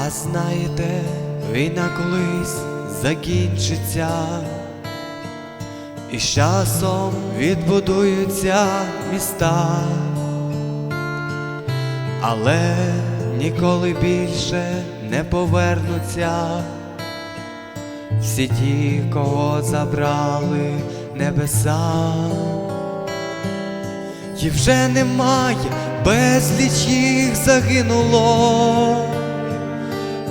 А знаєте, війна колись закінчиться, і з часом відбудуються міста, але ніколи більше не повернуться всі ті, кого забрали небеса. І вже немає, безліч їх загинуло.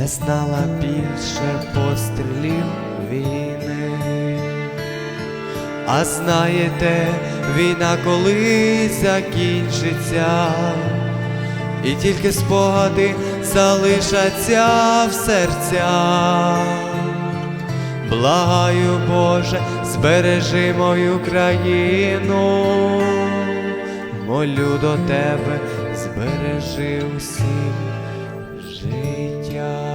не знала більше пострілів війни. А знаєте, війна коли закінчиться, і тільки спогади залишаться в серцях. Благаю, Боже, збережи мою країну, молю до тебе, збережи усім життя.